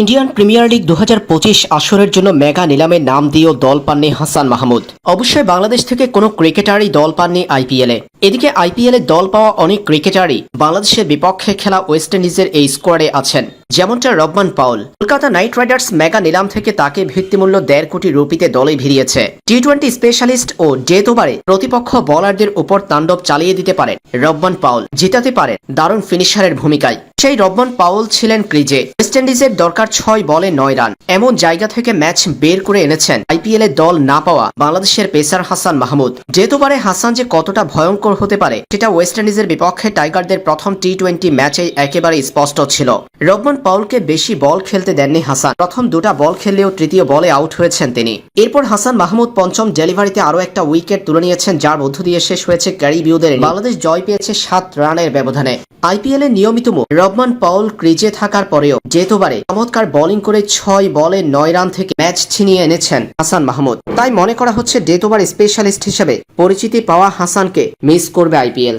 Indian premier league দু হাজার পঁচিশ আসরের জন্য মেগা নিলামে নাম দিয়েও দল পাননি হাসান মাহমুদ। অবশ্যই বাংলাদেশ থেকে কোনো ক্রিকেটারই দল পাননি আইপিএলে। এদিকে আইপিএলে দল পাওয়া অনেক ক্রিকেটারই বাংলাদেশের বিপক্ষে খেলা ওয়েস্ট ইন্ডিজের এই স্কোয়াডে আছেন। যেমনটা Rovman Powell. Kolkata knight riders mega নিলাম থেকে তাকে ভিত্তিমূল্য দেড় কোটি রুপিতে দলে ভিড়িয়েছে। টি টোয়েন্টি স্পেশালিস্ট ও ডেথ ওভারে প্রতিপক্ষ বলারদের উপর তাণ্ডব চালিয়ে দিতে পারেন রব্বান পাউল। জিতাতে পারেন দারুণ ফিনিশারের ভূমিকায়। সেই রব্বান পাউল ছিলেন ক্রিজে। ওয়েস্ট ইন্ডিজের দরকার ছয় বলে নয় রান। এমন জায়গা থেকে ম্যাচ বের করে এনেছেন। আইপিএল দল না পাওয়া বাংলাদেশের পেসার হাসান মাহমুদ। যেহেতু পারে হাসান যে কতটা ভয়ঙ্কর হতে পারে, সেটা ওয়েস্ট ইন্ডিজের বিপক্ষে টাইগারদের প্রথম টি টোয়েন্টি ম্যাচে একেবারে স্পষ্ট ছিল। রব্বান পাউলকে বেশি বল খেলতে দেননি হাসান। প্রথম দুটা বল খেললেও তৃতীয় বলে আউট হয়েছেন তিনি। এরপর হাসান মাহমুদ পঞ্চম ডেলিভারিতে আরও একটা উইকেট তুলে নিয়েছেন, যার মধ্য দিয়ে শেষ হয়েছে ক্যারিবিউদের বাংলাদেশ জয় পেয়েছে সাত রানের ব্যবধানে। আইপিএল এ নিয়মিতম রবমান পাউল ক্রিজে থাকার পরেও যেতবারে চমৎকার বোলিং করে ছয় বলে নয় রান থেকে ম্যাচ ছিনিয়ে এনেছেন হাসান মাহমুদ। তাই মনে করা হচ্ছে ওভার স্পেশালিস্ট হিসেবে পরিচিতি পাওয়া হাসানকে মিস করবে আইপিএল।